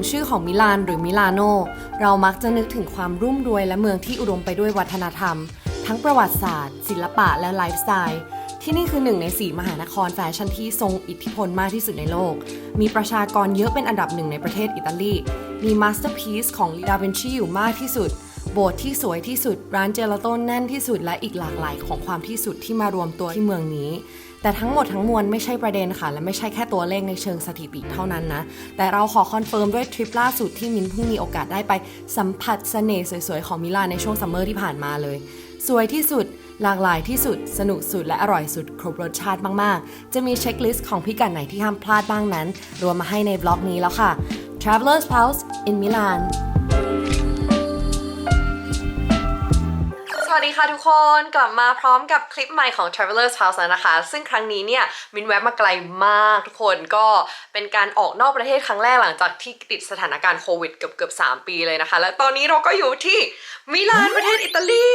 งชื่อของมิลานหรือมิลานโน เรามักจะนึกถึงความรุ่มรวยและเมืองที่อุดมไปด้วยวัฒนธรรม ทั้งประวัติศาสตร์ ศิลปะและไลฟ์สไตล์ที่นี่คือหนึ่งในสี่มหานครแฟชั่นที่ทรงอิทธิพลมากที่สุดในโลก มีประชากรเยอะเป็นอันดับหนึ่งในประเทศอิตาลี มีมาสเตอร์พีซของดาวินชีอยู่มากที่สุด โบสถ์ที่สวยที่สุด ร้านเจลาโต้แน่นที่สุด และอีกหลากหลายของความที่สุดที่มารวมตัวที่เมืองนี้ แต่ทั้งหมดทั้งมวลไม่ใช่ประเด็นค่ะ และไม่ใช่แค่ตัวเลขในเชิงสถิติเท่านั้นนะ แต่เราขอคอนเฟิร์มด้วยทริปล่าสุดที่มินเพิ่งมีโอกาสได้ไปสัมผัสเสน่ห์สวยๆ ของมิลานในช่วงซัมเมอร์ที่ผ่านมาเลย สวยที่สุดหลากหลายที่สุด สนุกสุด และอร่อยสุด ครบรสชาติมาก ๆ จะมีเช็คลิสต์ของพิกัดไหนที่ห้ามพลาดบ้างนั้น รวมมาให้ในบล็อกนี้แล้วค่ะ Traveler's House in Milan สวัสดีค่ะทุกคนกลับมาพร้อมกับคลิปใหม่ของ Traveler's House แล้วนะคะ ซึ่งครั้งนี้เนี่ยมินแวะมาไกลมากทุกคนก็เป็นการออกนอกประเทศครั้งแรกหลังจากที่ติดสถานการณ์โควิดเกือบเกือบ3 ปีเลยนะคะ และตอนนี้เราก็อยู่ที่มิลานประเทศอิตาลี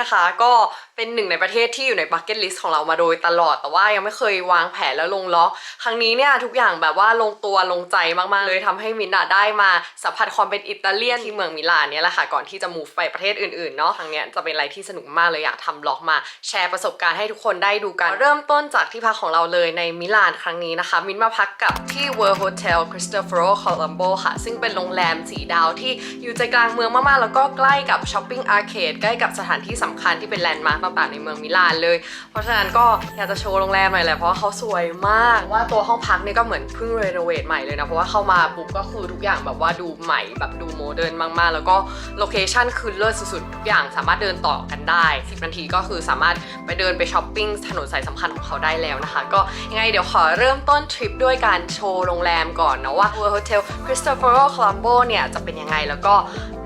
นะคะ ก็ เป็นหนึ่งในประเทศที่อยู่ในบักเก็ตลิสต์ของเรามาโดยตลอดแต่ว่ายังไม่เคยวางแผนแล้วลงล็อก ครั้งนี้เนี่ยทุกอย่างแบบว่าลงตัวลงใจมากๆเลยทำให้มินอะได้มาสัมผัสความเป็นอิตาเลียนที่เมืองมิลานเนี่ยแหละค่ะก่อนที่จะ move ไปประเทศอื่นๆเนาะครั้งเนี้ยจะเป็นอะไรที่สนุกมากเลยอยากทำบล็อกมาแชร์ประสบการณ์ให้ทุกคนได้ดูกัน เริ่มต้นจากที่พักของเราเลยในมิลานครั้งนี้นะคะ มินมาพักกับที่ World Hotel Cristoforo Colombo ค่ะ ซึ่งเป็นโรงแรมสีดาวที่อยู่ใจกลางเมืองมากๆ แล้วก็ใกล้กับช้อปปิ้งอาร์เคดใกล้กับสถานที่สำคัญที่เป็นแลนด์มาร์คต่างๆ ในเมืองมิลานเลย เพราะฉะนั้นก็อยากจะโชว์โรงแรมหน่อยแหละเพราะว่าเขาสวยมาก ว่าตัวห้องพักนี่ก็เหมือนเพิ่งรีโนเวทใหม่เลยนะ เพราะว่าเข้ามาปุ๊บก็คือทุกอย่างแบบว่าดูใหม่แบบดูโมเดิร์นมากๆ แล้วก็โลเคชั่นคือเลิศสุดๆ ทุกอย่างสามารถเดินต่อกันได้ 10 นาทีก็คือสามารถไปเดินไปช้อปปิ้งถนนสายสำคัญของเขาได้แล้วนะคะ ก็ยังไงเดี๋ยวขอเริ่มต้นทริปด้วยการโชว์โรงแรมก่อนนะว่า World Hotel Cristoforo Colombo เนี่ยจะเป็นยังไงแล้วก็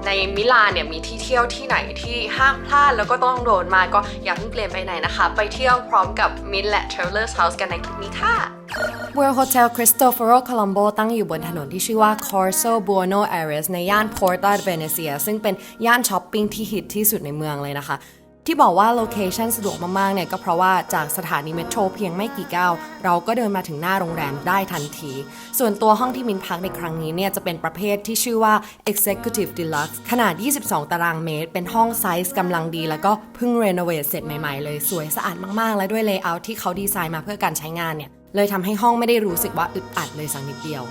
ในมิลานเนี่ยมีที่เที่ยวที่ไหนที่ห้ามพลาดแล้วก็ต้องโดนมาก็อย่าเพิ่งเปลี่ยนไปไหนนะคะ ไปเที่ยวพร้อมกับมินและ Travelers House กันในคลิปนี้ค่ะ World Hotel Cristoforo Colombo ตั้งอยู่บนถนนที่ชื่อว่า Corso Buono Aires ในย่าน Porta Venezia ซึ่งเป็นย่านช้อปปิ้งที่ฮิตที่สุดในเมืองเลยนะคะ ที่บอกว่าโลเคชันสะดวกมากๆเนี่ยก็เพราะว่าจากสถานีเมโทรเพียงไม่กี่ก้าวเราก็เดินมาถึงหน้าโรงแรมได้ทันที ส่วนตัวห้องที่มินพักในครั้งนี้เนี่ยจะเป็นประเภทที่ชื่อว่า Executive Deluxe ขนาด 22 ตารางเมตร เป็นห้องไซส์กำลังดี แล้วก็เพิ่งรีโนเวทเสร็จใหม่ๆเลย สวยสะอาดมากๆ และด้วยเลเยอร์ที่เขาดีไซน์มาเพื่อการใช้งานเนี่ยเลยทำให้ห้องไม่ได้รู้สึกว่าอึดอัดเลยสักนิดเดียว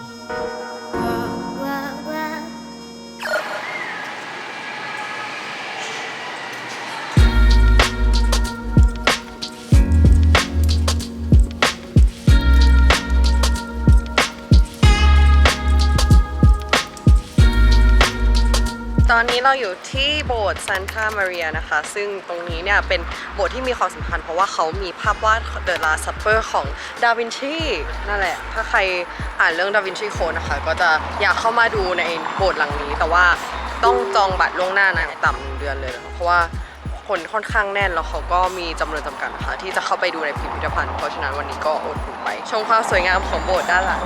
ตอนนี้เราอยู่ที่โบสถ์ซานตามาเรียนะคะ ซึ่งตรงนี้เนี่ยเป็นโบสถ์ที่มีความสำคัญเพราะว่าเขามีภาพวาด The Last Supper ของดาวินชีนั่นแหละ ถ้าใครอ่านเรื่องดาวินชีโคนะคะ ก็จะอยากเข้ามาดูในโบสถ์หลังนี้ แต่ว่าต้องจองบัตรล่วงหน้านะต่ำเดือนเลยนะคะเพราะว่า คนค่อนข้างแน่นแล้วเขาก็มีจำนวนจำกัดนะคะที่จะเข้าไปดูในพิพิธภัณฑ์เพราะฉะนั้นวันนี้ก็อดหูไปชมความสวยงามของโบสถ์ด้านหลัง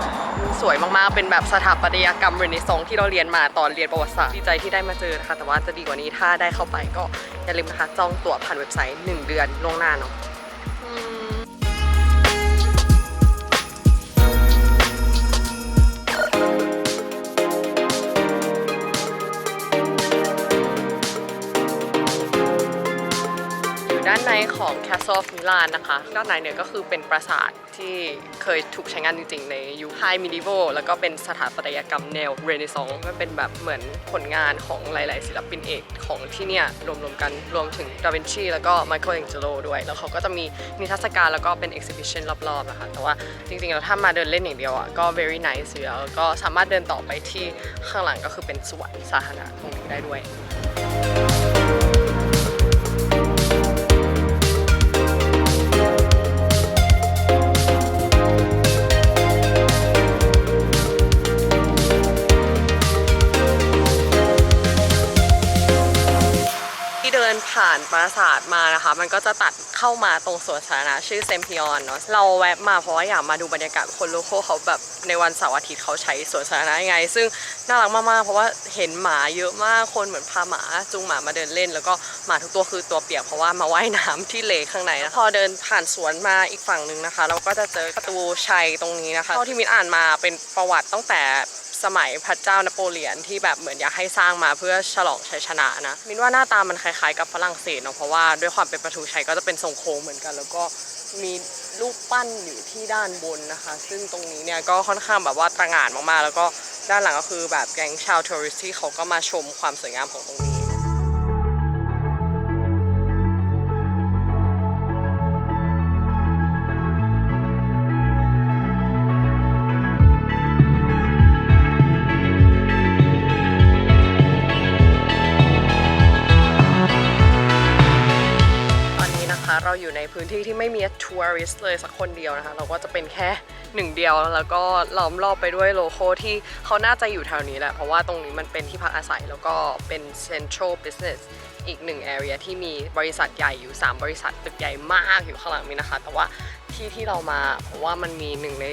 สวยมากๆเป็นแบบสถาปัตยกรรมเรเนซองที่เราเรียนมาตอนเรียนประวัติศาสตร์ดีใจที่ได้มาเจอนะคะแต่ว่าจะดีกว่านี้ถ้าได้เข้าไปก็อย่าลืมนะคะจองตั๋วผ่านเว็บไซต์ 1 เดือนล่วงหน้าเนาะ ด้านในของ Castle of Milan นะคะ ด้านในเนี่ยก็คือเป็นปราสาทที่เคยถูกใช้งานจริงๆ ในยุค High Medieval แล้วก็เป็นสถาปัตยกรรมแนว Renaissance มันเป็นแบบเหมือนผลงานของหลาย ๆ ศิลปินเอกของที่เนี่ยรวมๆกันรวมถึงดาวินชีแล้วก็ Michelangelo ด้วย แล้วเขาก็จะมีนิทรรศการแล้วก็เป็น exhibition รอบ ๆ นะคะ แต่ว่าจริง ๆ แล้วถ้ามาเดินเล่นอย่างเดียวอะก็ very nice อยู่แล้วแล้วก็สามารถเดินต่อไปที่ข้างหลังก็คือเป็นสวนสาธารณะตรงนี้ได้ด้วย ผ่านปราสาทมานะคะ มันก็จะตัดเข้ามาตรงสวนสาธารณะชื่อเซมพิออนเนาะเราแวะมาเพราะว่าอยากมาดูบรรยากาศคนโลโก้เขาแบบในวันเสาร์อาทิตย์เขาใช้สวนสาธารณะยังไง ซึ่งน่ารักมากๆเพราะว่าเห็นหมาเยอะมากคนเหมือนพาหมาจูงหมามาเดินเล่น แล้วก็หมาทุกตัวคือตัวเปียกเพราะว่ามาว่ายน้ำที่เลข้างในนะพอเดินผ่านสวนมาอีกฝั่งหนึ่งนะคะ เราก็จะเจอประตูชัยตรงนี้นะคะเท่าที่มินอ่านมาเป็นประวัติตั้งแต่ สมัยพระเจ้านโปเลียนที่แบบเหมือนอยากให้สร้างมาเพื่อฉลองชัยชนะนะมินว่าหน้าตามันคล้ายๆกับฝรั่งเศสเนาะเพราะว่าด้วยความเป็นประตูชัยก็จะเป็นทรงโค้งเหมือนกัน แล้วก็มีรูปปั้นอยู่ที่ด้านบนนะคะ ซึ่งตรงนี้เนี่ยก็ค่อนข้างแบบว่าตระหง่านมากๆ แล้วก็ด้านหลังก็คือแบบแก๊งชาวทัวริสต์ที่เขาก็มาชมความสวยงามของตรงนี้ เราอยู่ในพื้นที่ที่ไม่มีทัวริสเลยสักคนเดียวนะคะ เราก็จะเป็นแค่หนึ่งเดียวแล้วก็ล้อมรอบไปด้วยโลโก้ที่เขาน่าจะอยู่แถวนี้แหละ เพราะว่าตรงนี้มันเป็นที่พักอาศัยแล้วก็เป็น central business อีกหนึ่ง area ที่มีบริษัทใหญ่อยู่ 3 บริษัทตึกใหญ่มากอยู่ข้างหลังนี้นะคะ แต่ว่าที่ที่เรามาเพราะว่ามันมีหนึ่งใน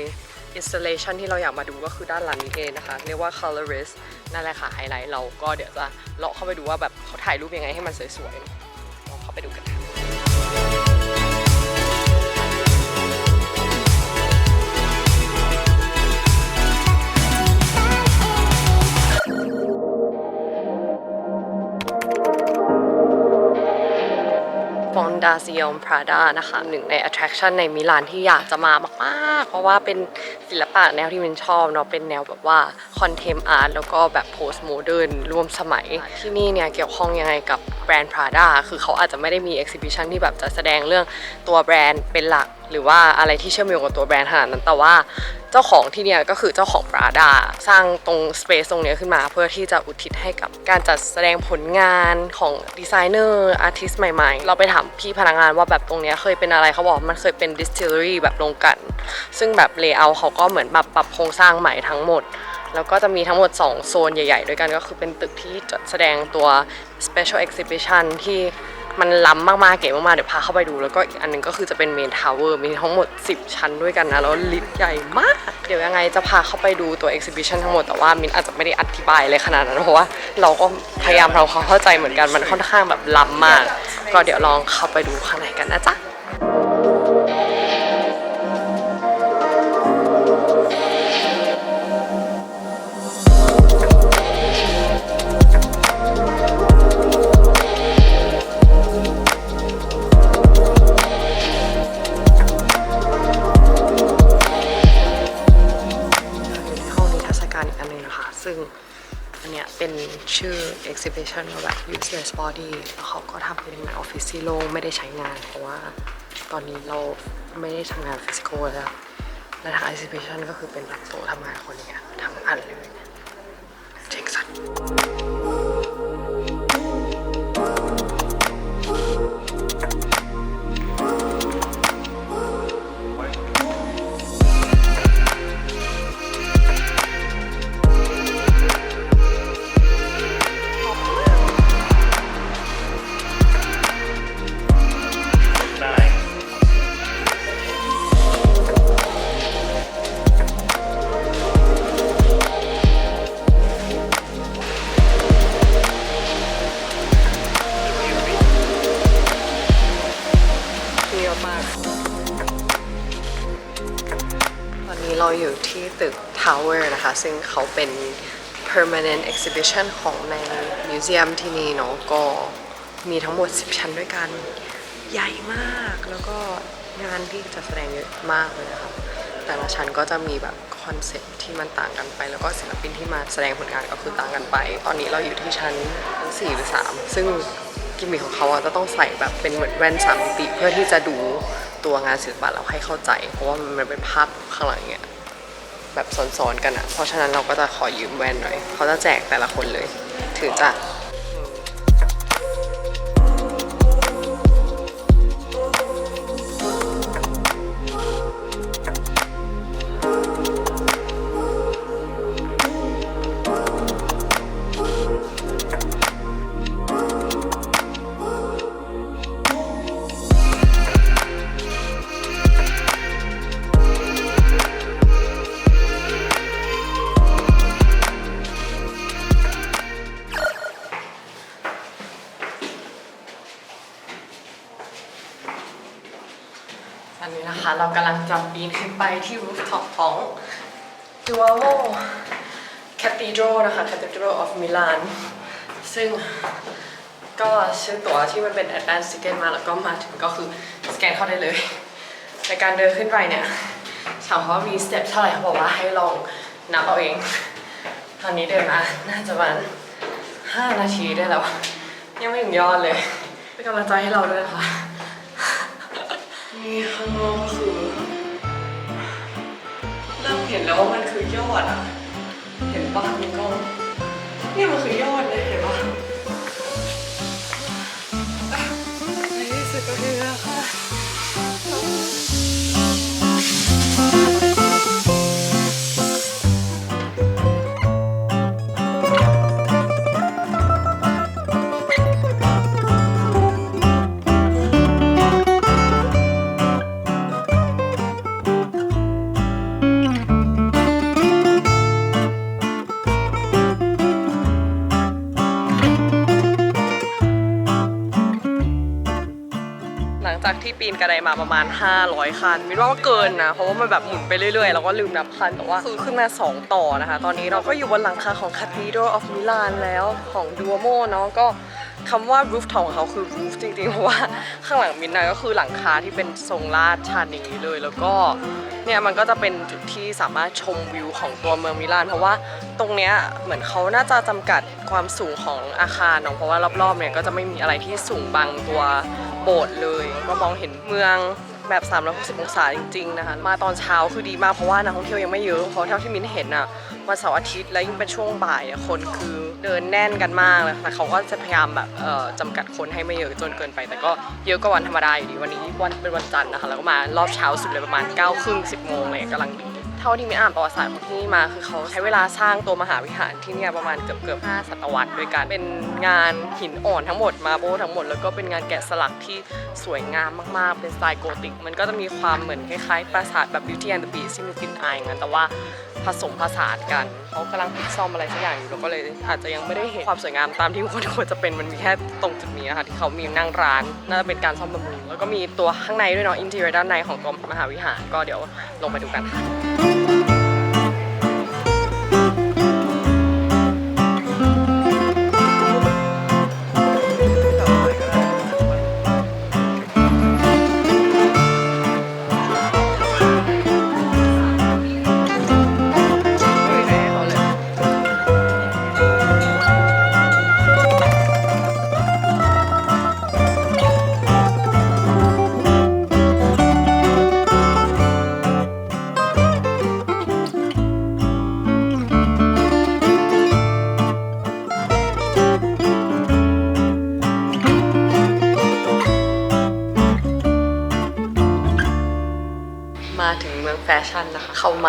installation ที่เราอยากมาดูก็คือด้านหลังนี้เองนะคะ เรียกว่า colorist นั่นแหละค่ะไฮไลท์เราก็เดี๋ยวจะเลาะเข้าไปดูว่าแบบเขาถ่ายรูปยังไงให้มันสวยๆลองเข้าไปดูกันค่ะาซิ o อ Prada นะคะหนึ่งใน attraction ในมิลานที่อยากจะมามากๆ เพราะว่าเป็นศิลปะแนวที่มินชอบเนาะเป็นแนวแบบว่า contempt art แล้วก็แบบ post modern ร่วมสมัย ที่นี่เนี่ยเกี่ยวข้องยังไงกับแบรนด์ Prada คือเขาอาจจะไม่ได้มี exhibition ที่แบบจะแสดงเรื่องตัวแบรนด์เป็นหลัก หรือว่าอะไรที่เชื่อมโยงกับตัวแบรนด์ขนาดนั้นแต่ว่า เจ้าของที่เนี่ยก็คือเจ้าของ Prada สร้างตรง space ตรงเนี้ยขึ้นมาเพื่อที่จะอุทิศให้กับการจัดแสดงผลงานของดีไซเนอร์อาร์ติสใหม่ๆ เราไปถามพี่พนักงานว่าแบบตรงเนี้ยเคยเป็นอะไรเขาบอกมันเคยเป็น distillery แบบโรงกลัน ซึ่งแบบ layout เขาก็เหมือนแบบปรับโครงสร้างใหม่ทั้งหมดแล้วก็จะมีทั้งหมด 2 โซนใหญ่ ๆ ด้วยกันก็คือเป็นตึกที่จะแสดงตัว special exhibition ที่ มันล้ำมากๆเก๋มากๆเดี๋ยวพาเข้าไปดู แล้วก็อีกอันหนึงก็คือจะเป็น main tower มีทั้งหมด 10 ชั้นด้วยกันนะแล้วลิฟต์ใหญ่มาก เดี๋ยวยังไงจะพาเข้าไปดูตัว exhibition ทั้งหมดแต่ว่ามินอาจจะไม่ได้อธิบายเลยขนาดนั้นเพราะว่าเราก็พยายามทำความเข้าใจเหมือนกันมันค่อนข้างแบบล้ำมาก ก็เดี๋ยวลองเข้าไปดูข้างในกันนะจ๊ะ exhibition ว่าแบบ useless body แล้วเขาก็ทำเป็นเหมือนออฟฟิศซีโล่ไม่ได้ใช้งาน เพราะว่าตอนนี้เราไม่ได้ทำงานฟิสิกอลแล้ว และทาง exhibition ก็คือเป็นแบบโต๊ะทำงานคนเนี้ยทั้งอันเลยเจ๋งสัส ซึ่งเขาเป็น permanent exhibition ของในมิวเซียมที่นี่เนาะก็มีทั้งหมด 10 ชั้นด้วยกัน ใหญ่มาก แล้วก็งานที่จะแสดงเยอะมากเลยนะคะแต่ละชั้นก็จะมีแบบคอนเซ็ปต์ที่มันต่างกันไป แล้วก็ศิลปินที่มาแสดงผลงานก็คือต่างกันไป ตอนนี้เราอยู่ที่ชั้น4หรือ3ซึ่งกิมมิคของเขาอะจะต้องใส่แบบเป็นเหมือนแว่นสามมิติเพื่อที่จะดูตัวงานศิลปะเราให้เข้าใจ เพราะว่ามันเป็นภาพข้างหลังเนี่ย แบบซ้อนๆกันอะเพราะฉะนั้นเราก็จะขอยืมแว่นหน่อย เขาจะแจกแต่ละคนเลย ถือจ้ะ Cathedral of Milan ซึ่งก็ซื้อตั๋วที่มันเป็น advance ticket มาแล้วก็มาถึงก็คือสแกนเข้าได้เลย ในการเดินขึ้นไปเนี่ยถามว่ามีสเต็ปเท่าไหร่เขาบอกว่าให้ลองนับเอาเอง ตอนนี้เดินมา น่าจะประมาณ5นาทีได้แล้ว ยังไม่ถึงยอดเลย เป็นกำลังใจให้เราด้วยค่ะ นี่ข้างนอกก็คือ เริ่มเห็นแล้วว่ามันคือยอดอะ เห็นปะมีกล้อง นี่มันคือยอดเลยเห็นปะในที่สุดก็ถึงแล้วค่ะ นกระไดมาประมาณ 500 คันมินว่าว่าเกินนะ เพราะว่ามันแบบหมุนไปเรื่อยๆ แล้วก็ลืมนับคัน แต่ว่าคือขึ้นมา 2 ต่อนะคะ ตอนนี้เราก็อยู่บนหลังคาของ Cathedral of Milan แล้วของ Duomo เนาะก็คำว่า roof top ของเขาคือ roof จริงๆ เพราะว่าข้างหลังมินนะก็คือหลังคาที่เป็นทรงลาดชันอย่างนี้เลย แล้วก็เนี่ยมันก็จะเป็นจุดที่สามารถชมวิวของตัวเมืองมิลาน เพราะว่าตรงเนี้ยเหมือนเขาน่าจะจำกัดความสูงของอาคารเนาะเพราะว่ารอบๆเนี่ยก็จะไม่มีอะไรที่สูงบังตัว โบสถ์เลย ก็มองเห็นเมืองแบบ 360 องศาจริงๆนะคะมาตอนเช้าคือดีมากเพราะว่านักท่องเที่ยวยังไม่เยอะเพราะเท่าที่มิ้นเห็นอะวันเสาร์อาทิตย์และยิ่งเป็นช่วงบ่ายอะคนคือเดินแน่นกันมากเลยแต่เขาก็จะพยายามแบบเอ่อจำกัดคนให้ไม่เยอะจนเกินไป แต่ก็เยอะกว่าวันธรรมดาอยู่ดีวันนี้วันเป็นวันจันทร์นะคะแล้วก็มารอบเช้าสุดเลยประมาณ9ก้าครึ่งสิบโมงเลยกำลังดี เท่าที่มีอ่านประวัติศาสตร์ของที่นี่มา คือเขาใช้เวลาสร้างตัวมหาวิหารที่เนี่ยประมาณเกือบเกือบห้าศตวรรษด้วยกันเป็นงานหินอ่อนทั้งหมดมาโบทั้งหมดแล้วก็เป็นงานแกะสลักที่สวยงามมากๆ เป็นสไตล์โกธิก มันก็จะมีความเหมือนคล้ายๆปราสาทแบบ Beauty and the Beast ที่มีกลิ่นอายงั้นแต่ว่า ผสมผสานกันเขากำลังปิดซ่อมอะไรสักอย่างอยู่เราก็เลยอาจจะยังไม่ได้เห็นความสวยงามตามที่ควรควรจะเป็นมันมีแค่ตรงจุดนี้นะคะที่เขามีนั่งร้านน่าจะเป็นการซ่อมบำรุงแล้วก็มีตัวข้างในด้วยเนาะอินเทอร์ด้านในของตัวมหาวิหารก็เดี๋ยวลงไปดูกันค่ะ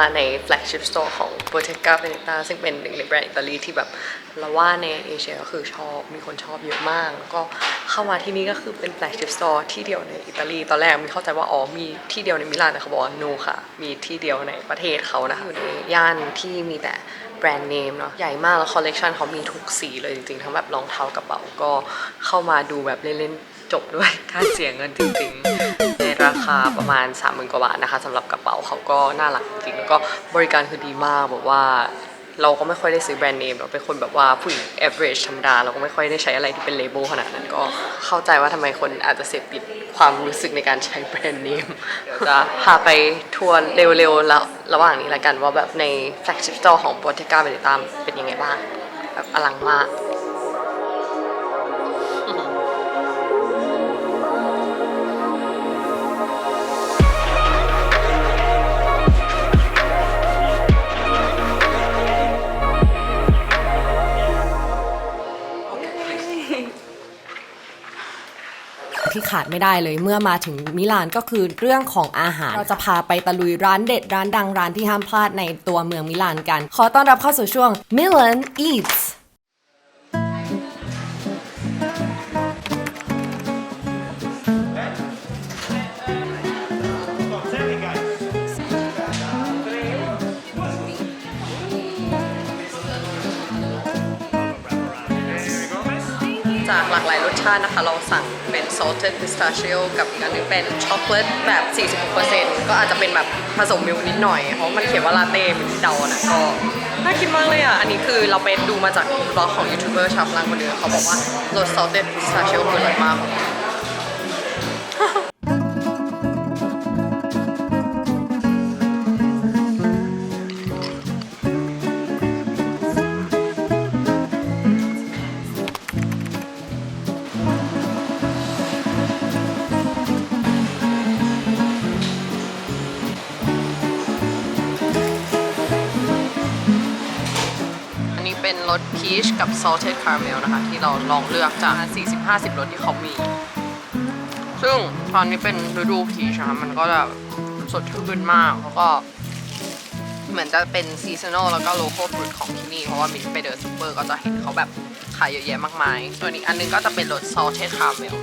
มาใน flagship store ของ Bottega Veneta ซึ่งเป็นหนึ่งในแบรนด์อิตาลีที่แบบเราว่าในเอเชียก็คือชอบมีคนชอบเยอะมาก แล้วก็เข้ามาที่นี่ก็คือเป็น flagship store ที่เดียวในอิตาลี ตอนแรกมีเข้าใจว่าอ๋อมีที่เดียวในมิลานแต่เขาบอกว่า no ค่ะ มีที่เดียวในประเทศเขานะคะอยู่ในย่านที่มีแต่แบรนด์เนมเนาะใหญ่มากแล้วคอลเลกชันเขามีทุกสีเลยจริงๆ ทั้งแบบรองเท้ากระเป๋าก็เข้ามาดูแบบเล่นๆจบด้วยค่าเสียเงินจริงๆ ราคาประมาณ 3 0,000กว่าบาทนะคะสำหรับกระเป๋าเขาก็น่ารักจริงแล้วก็บริการคือดีมากแบบว่าเราก็ไม่ค่อยได้ซื้อแบรนด์เนมเราเป็นคนแบบว่าผู้หญิง average ธรรมดา เราก็ไม่ค่อยได้ใช้อะไรที่เป็นเลเบลขนาดนั้นก็เข้าใจว่าทำไมคนอาจจะเสพติดความรู้สึกในการใช้แบรนด์เนมเดี๋ยวจะพาไปทัวร์เร็วๆแล้วระหว่างนี้ละกันว่าแบบใน flagship store ของ Bottega Veneta เป็นยังไงบ้างแบบอลังมาก ที่ขาดไม่ได้เลย เมื่อมาถึงมิลานก็คือเรื่องของอาหาร เราจะพาไปตะลุยร้านเด็ดร้านดังร้านที่ห้ามพลาดในตัวเมืองมิลานกัน ขอต้อนรับเข้าสู่ช่วง Milan Eats ชาตินะคะ เราสั่งเป็น salted pistachio กับอีกอันนึงเป็นช็อกโกแลตแบบ 46%ก็อาจจะเป็นแบบผสมมิลค์นิดหน่อย เพราะมันเขียนว่าลาเต้เป็นเดานะก็น่ากินมากเลยอะ อันนี้คือเราไปดูมาจากบล็อกของยูทูบเบอร์ชาวฝรั่งคนหนึงเขาบอกว่ารส salted pistachio อคืออร่อยมาก ชกับ salted caramel นะคะ ที่เราลองเลือกจาก 40-50รสที่เขามี ซึ่งตอนนี้เป็นฤดูพีชนะคะมันก็จะสดชื่นมาก แล้วก็เหมือนจะเป็นซีซันอลแล้วก็โลโก้ฟรุตของที่นี่ เพราะว่ามินไปเดินซูเปอร์ก็จะเห็นเขาแบบขายเยอะแยะมากมาย ส่วนอีกอันนึงก็จะเป็นรส salted caramel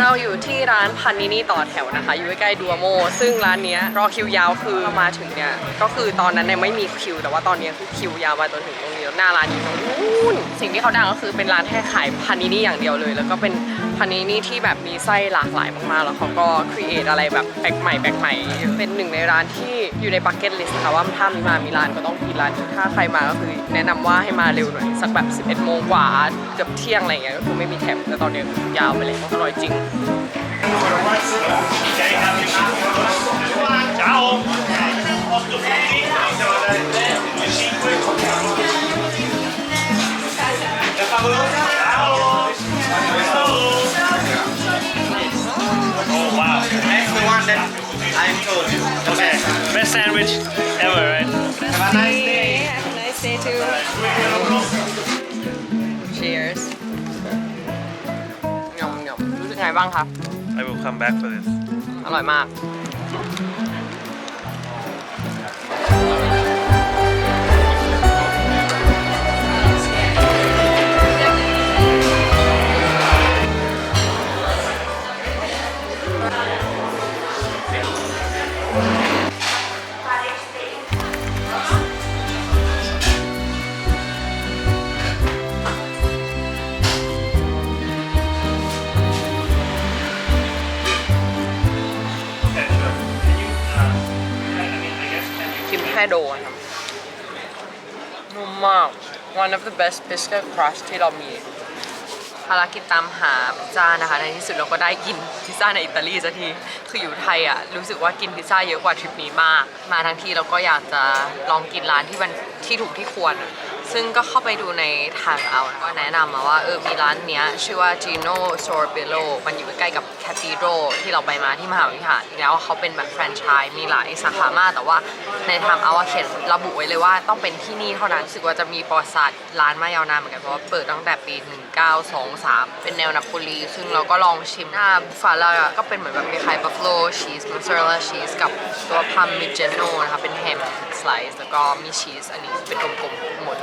เราอยู่ที่ร้านพันนินี่ต่อแถวนะคะ อยู่ใกล้ๆดัวโม ซึ่งร้านนี้รอคิวยาวคือมาถึงเนี่ยก็คือตอนนั้นเนี่ยไม่มีคิว แต่ว่าตอนนี้คือคิวยาวมาจนถึงตรงนี้แล้วหน้าร้านอยู่ตรงนู้นสิ่งที่เขาดังก็คือเป็นร้านแค่ขายพันนินี่อย่างเดียวเลย แล้วก็เป็น พันนินี่ที่แบบมีไส้หลากหลายมากๆ แล้วเขาก็ครีเอทอะไรแบบแปลกใหม่แปลกใหม่ เป็นหนึ่งในร้านที่อยู่ในบักเก็ตลิสต์ค่ะว่าถ้ามีมามีร้านก็ต้องกินร้านนี้ถ้าใครมาก็คือแนะนำว่าให้มาเร็วหน่อย สักแบบ 11 โมงกว่าเกือบเที่ยงอะไรอย่างเงี้ยก็คือไม่มีแถมแต่ตอนนี้คือยาวไปเลยเพราะอร่อยจริง Ciao! Oh wow! That's the one that I told you. The best. Best sandwich ever, right? Have a nice day. Have a nice day too Cheers หยอมหยอมรู้สึกไงบ้างคะ I will come back for this. อร่อยมาก ค่โดนครับนุ่มมาก one of the best biscuit crust ที่เรามีภารกิจตามหาพิซซ่านะคะ ในที่สุดเราก็ได้กินพิซซ่าในอิตาลีสักที คืออยู่ไทยอะ รู้สึกว่ากินพิซซ่าเยอะกว่าทริปนี้มาก มาทั้งที่เราก็อยากจะลองกินร้านที่มันที่ถูกที่ควร ซึ่งก็เข้าไปดูในทางเอาก็แนะนำมาว่าเออมีร้านเนี้ยชื่อว่า Gino Sorbello มันอยู่ใกล้กับ Cathedral ที่เราไปมาที่มหาวิทยาลัยแล้วเขาเป็นแบบแฟรนไชส์มีหลายสาขามาก แต่ว่าในทางเอาเขียนระบุไว้เลยว่าต้องเป็นที่นี่เท่านั้นรู้สึกว่าจะมีประวัติศาสตร์ร้านมายาวนานเหมือนกันเพราะว่าเปิดตั้งแต่ปี 1923 เป็นแนวนาโปลีซึ่งเราก็ลองชิมหน้าฟาล่าก็เป็นเหมือนแบบคล้ายๆบัฟฟ l o ชีสม o สซาเรลล่าชีสกับตัวพัมมิเจโนนะคะเป็นแฮมสไลซ์แล้วก็มีชีสอันนี้เป็นกลมๆหมด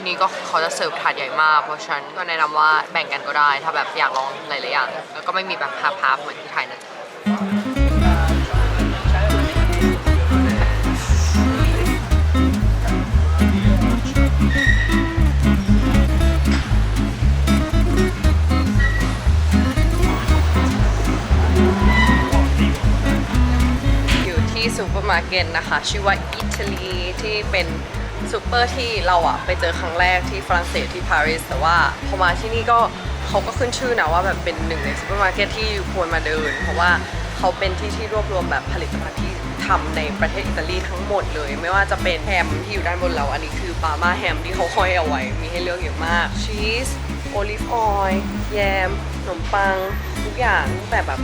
ที่นี่ก็เขาจะเสิร์ฟถาดใหญ่มาก เพราะฉะนั้นก็แนะนำว่าแบ่งกันก็ได้ ถ้าแบบอยากลองหลายๆอย่าง แล้วก็ไม่มีแบบฮาร์ฟๆเหมือนที่ไทยนะอยู่ที่ซูเปอร์มาร์เก็ตนะคะ ชื่อว่าอิตาลีที่เป็น ซูเปอร์ที่เราอะไปเจอครั้งแรกที่ฝรั่งเศสที่ปารีสแต่ว่าพอมาที่นี่ก็เขาก็ขึ้นชื่อนะว่าแบบเป็นหนึ่งในซูเปอร์มาร์เก็ตที่ควรมาเดิน เพราะว่าเขาเป็นที่ที่รวบรวมแบบผลิตภัณฑ์ที่ทำในประเทศอิตาลีทั้งหมดเลย ไม่ว่าจะเป็นแฮมที่อยู่ด้านบนเราอันนี้คือปาม่าแฮมที่เขาห้อยเอาไว้ มีให้เลือกเยอะมากชีสโอลิฟออยล์แยมขนมปัง ทุกอย่างตั้งแต่แบบ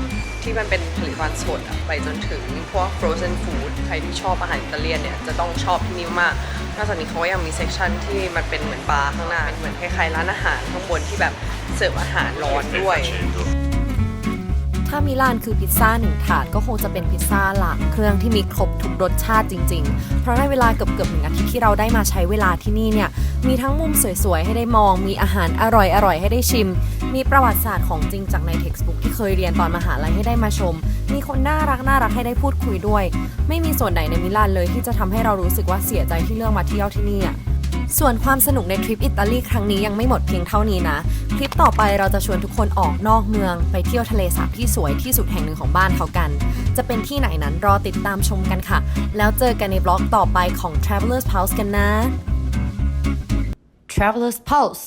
ที่มันเป็นผลิตภัณฑ์สดอะไปจนถึงพวก frozen food ใครที่ชอบอาหารอิตาเลียนเนี่ยจะต้องชอบที่นี่มากนอกจากนี้เขาก็ยังมีเซกชันที่มันเป็นเหมือนบาร์ข้างหน้าเป็นเหมือนคล้ายๆร้านอาหารข้างบนที่แบบเสิร์ฟอาหารร้อนด้วย ถ้ามิลานคือพิซซ่าหนึ่งถาดก็คงจะเป็นพิซซ่าหลักเครื่องที่มีครบทุกรสชาติจริง ๆ เพราะในเวลาเกือบๆหนึ่งอาทิตย์ที่เราได้มาใช้เวลาที่นี่เนี่ยมีทั้งมุมสวยๆ ให้ได้มอง มีอาหารอร่อยๆให้ได้ชิม มีประวัติศาสตร์ของจริงจากใน textbook ที่เคยเรียนตอนมหาลัยให้ได้มาชม มีคนน่ารักน่ารักให้ได้พูดคุยด้วย ไม่มีส่วนไหนในมิลานเลยที่จะทำให้เรารู้สึกว่าเสียใจที่เลือกมาเที่ยวที่นี่อะ ส่วนความสนุกในทริปอิตาลีครั้งนี้ยังไม่หมดเพียงเท่านี้นะ คลิปต่อไปเราจะชวนทุกคนออกนอกเมือง ไปเที่ยวทะเลสาบที่สวยที่สุดแห่งหนึ่งของบ้านเขากัน จะเป็นที่ไหนนั้นรอติดตามชมกันค่ะ แล้วเจอกันในบล็อกต่อไปของ Travelers Pulse กันนะ Travelers Pulse